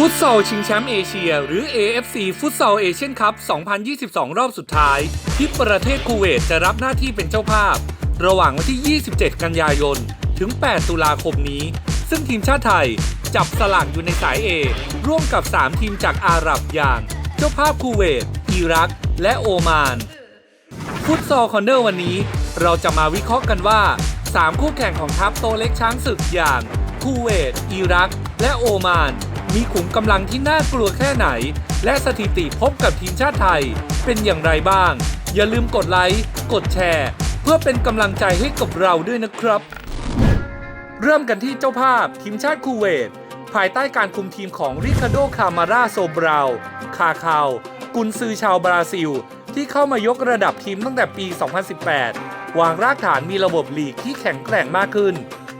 ฟุตซอลชิงแชมป์เอเชีย หรือ AFC ฟุตซอลเอเชียนคัพ 2022 รอบสุดท้าย ที่ประเทศคูเวตจะรับหน้าที่เป็นเจ้าภาพ ระหว่างวันที่ 27 กันยายน ถึง 8 ตุลาคมนี้ ซึ่งทีมชาติไทยจับสลากอยู่ในสาย A ร่วมกับ 3 ทีมจากอาหรับอย่าง เจ้าภาพคูเวต อิรัก และโอมาน ฟุตซอลคอนเนอร์วันนี้ เราจะมาวิเคราะห์กันว่า 3 คู่แข่งของทัพโตเล็กช้างศึกอย่างคูเวต อิรัก และโอมาน มีขุมกำลังที่น่ากลัวแค่ไหน และสถิติพบกับทีมชาติไทยเป็นอย่างไรบ้าง อย่าลืมกดไลค์ กดแชร์ เพื่อเป็นกำลังใจให้กับเราด้วยนะครับ เริ่มกันที่เจ้าภาพทีมชาติคูเวต ภายใต้การคุมทีมของริคาโด คามาราโซบราวคาคาวกุนซือชาวบราซิล ที่เข้ามายกระดับทีมตั้งแต่ปี 2018 วางรากฐานมีระบบลีกที่แข็งแกร่งมากขึ้น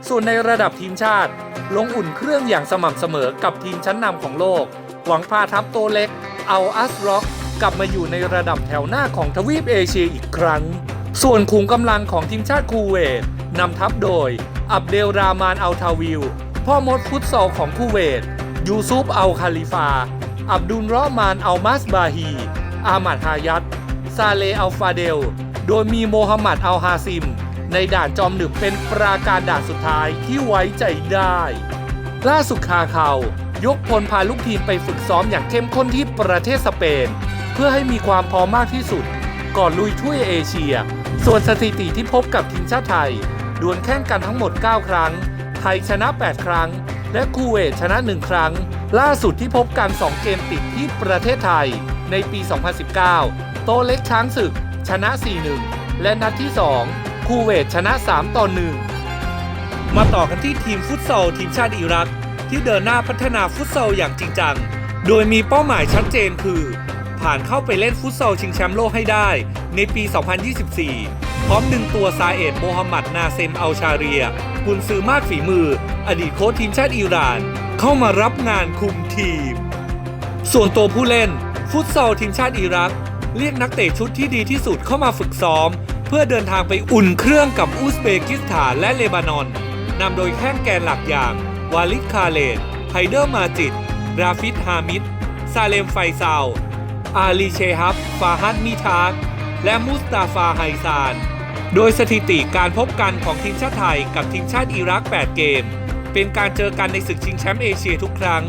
ส่วนในระดับทีมชาติ ลงอุ่นเครื่องอย่างสม่ำเสมอกับทีมชั้นนำของโลก หวังพาทัพโตเล็ก เอาอัสร็อกกลับมาอยู่ในระดับแถวหน้าของทวีปเอเชียอีกครั้ง ส่วนขุมกำลังของทีมชาติคูเวตนำทัพโดย อับเดลรามานอัลทาวิล พ่อมดฟุตซอลของคูเวต ยูซุปอัลคาลิฟา อับดุลรอมานอัลมัสบาฮี อามัดฮายัตซาเลอัลฟาเดล โดยมีโมฮัมหมัดอัลฮาซิม ในด่านจอมหนึบเป็นปราการด่านสุดท้ายที่ไว้ใจได้ ล่าสุดคาเขายกพลพาลูกทีมไปฝึกซ้อมอย่างเข้มข้นที่ประเทศสเปน เพื่อให้มีความพร้อมมากที่สุด ก่อนลุยถ้วยเอเชีย ส่วนสถิติที่พบกับทีมชาติไทย ดวลแข่งกันทั้งหมด 9 ครั้ง ไทยชนะ 8 ครั้ง และคูเวตชนะ 1 ครั้ง ล่าสุดที่พบกัน 2 เกมติดที่ประเทศไทย ในปี 2019 โตเล็กช้างศึก ชนะ 4-1 และนัดที่ 2 คูเวตชนะ 3 ต่อ 1 มาต่อกันที่ทีมฟุตซอลทีมชาติอิรัก ที่เดินหน้าพัฒนาฟุตซอลอย่างจริงจัง โดยมีเป้าหมายชัดเจนคือ ผ่านเข้าไปเล่นฟุตซอลชิงแชมป์โลกให้ได้ ในปี 2024 พร้อมดึงตัวซาเอ็ดโมฮัมหมัดนาเซมอัลชาเรียกุนซือมากฝีมือ อดีตโค้ชทีมชาติอิหร่าน เข้ามารับงานคุมทีม ส่วนตัวผู้เล่น ฟุตซอลทีมชาติอิรัก เรียกนักเตะชุดที่ดีที่สุดเข้ามาฝึกซ้อม เพื่อเดินทางไปอุ่นเครื่องกับอุซเบกิสถานและเลบานอนนำโดยแข้งแกนหลักอย่าง วาลิดคาเลนไฮเดอร์มาจิดราฟิดฮามิด ซาเลมไฟซาว อาลีเชฮับ ฟาฮัดมิทากและมุสตาฟาไฮซาน โดยสถิติการพบกันของทีมชาติไทยกับทีมชาติอิรัก 8 เกม เป็นการเจอกันในศึกชิงแชมป์เอเชียทุกครั้ง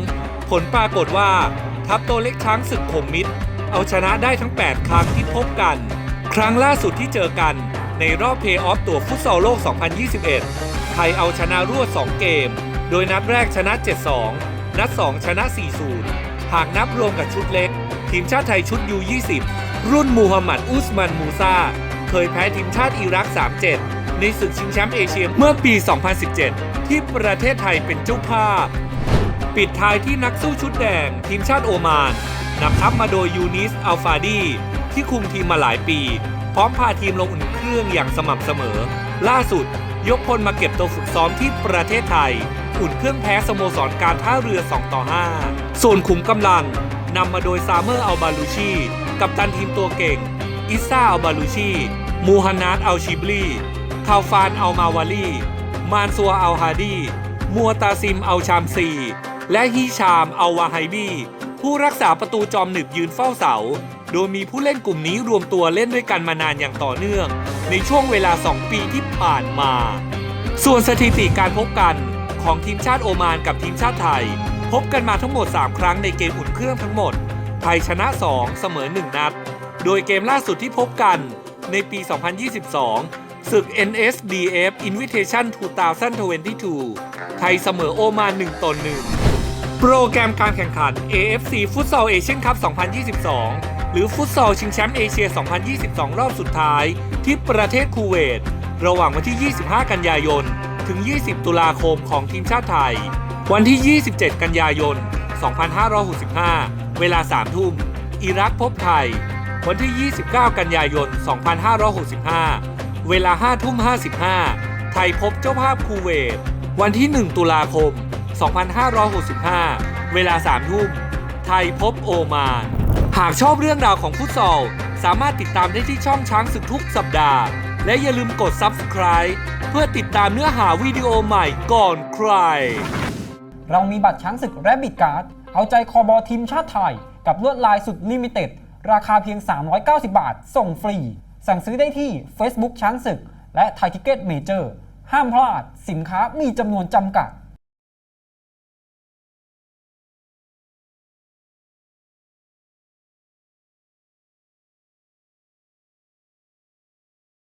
ผลปรากฏว่า ทัพโตเล็กช้างศึกขมมิตรเอาชนะได้ทั้ง 8 ครั้งที่พบกัน ครั้งล่าสุดที่เจอกันในรอบเพย์ออฟตัวฟุตซอลโลก 2021 ไทยเอาชนะรวด 2 เกม โดยนัดแรกชนะ 7-2 นัด 2 ชนะ 4-0 หากนับรวมกับชุดเล็ก ทีมชาติไทยชุด U20 รุ่นมูฮัมหมัดอุสมันมูซาเคยแพ้ทีมชาติอิรัก 3-7 ในศึกชิงแชมป์เอเชียเมื่อปี 2017 ที่ประเทศไทยเป็นเจ้าภาพ ปิดท้ายที่นักสู้ชุดแดง ทีมชาติโอมานนำทัพมาโดยยูนิสอัลฟาดี ที่คุมทีมมาหลายปี พร้อมพาทีมลงอุ่นเครื่องอย่างสม่ำเสมอ ล่าสุด ยกพลมาเก็บตัวฝึกซ้อมที่ประเทศไทย อุ่นเครื่องแพ้สโมสรการท่าเรือ 2 ต่อ 5 ส่วนขุมกำลังนำมาโดยซามเมอร์อัลบาลูชีกับตันทีมตัวเก่ง อิซ่าอัลบาลูชีมูฮันนัดอัลชิบลีคาฟานอัลมาวาลีมานซัวอัลฮาดี มัวตาซิมอัลชามซี และฮีชามอัลวาไฮบีผู้รักษาประตูจอมหนึบยืนเฝ้าเสา โดยมีผู้เล่นกลุ่มนี้รวมตัวเล่นด้วยกันมานานอย่างต่อเนื่อง ในช่วงเวลา 2 ปีที่ผ่านมา ส่วนสถิติการพบกันของทีมชาติโอมานกับทีมชาติไทย พบกันมาทั้งหมด 3 ครั้งในเกมอุ่นเครื่องทั้งหมด ไทยชนะ 2 เสมอ 1 นัด โดยเกมล่าสุดที่พบกันในปี 2022 ศึก NSDF Invitation 2022 ไทยเสมอโอมาน 1ต่อ1โปรแกรมการแข่งขัน AFC Futsal Asian Cup 2022 หรือฟุตซอลชิงแชมป์เอเชีย 2022 รอบสุดท้าย ที่ประเทศคูเวต ระหว่างวันที่ 25 กันยายน ถึง 20 ตุลาคมของทีมชาติไทย วันที่ 27 กันยายน 2565 เวลา 3 ทุ่ม อิรักพบไทย วันที่ 29 กันยายน 2565 เวลา 5 ทุ่ม 55 ไทยพบเจ้าภาพคูเวต วันที่ 1 ตุลาคม 2565 เวลา 3 ทุ่ม ไทยพบโอมาน หากชอบเรื่องราวของฟุตซอล สามารถติดตามได้ที่ช่องช้างศึกทุกสัปดาห์ และอย่าลืมกด Subscribe เพื่อติดตามเนื้อหาวิดีโอใหม่ก่อนใคร เรามีบัตรช้างศึก Rabbit Card เอาใจคอบอทีมชาติไทย กับลวดลายสุดลิมิเต็ด ราคาเพียง 390 บาท ส่งฟรี สั่งซื้อได้ที่ Facebook ช้างศึก และไทยทิเก็ตเมเจอร์ห้ามพลาดสินค้ามีจำนวนจำกัด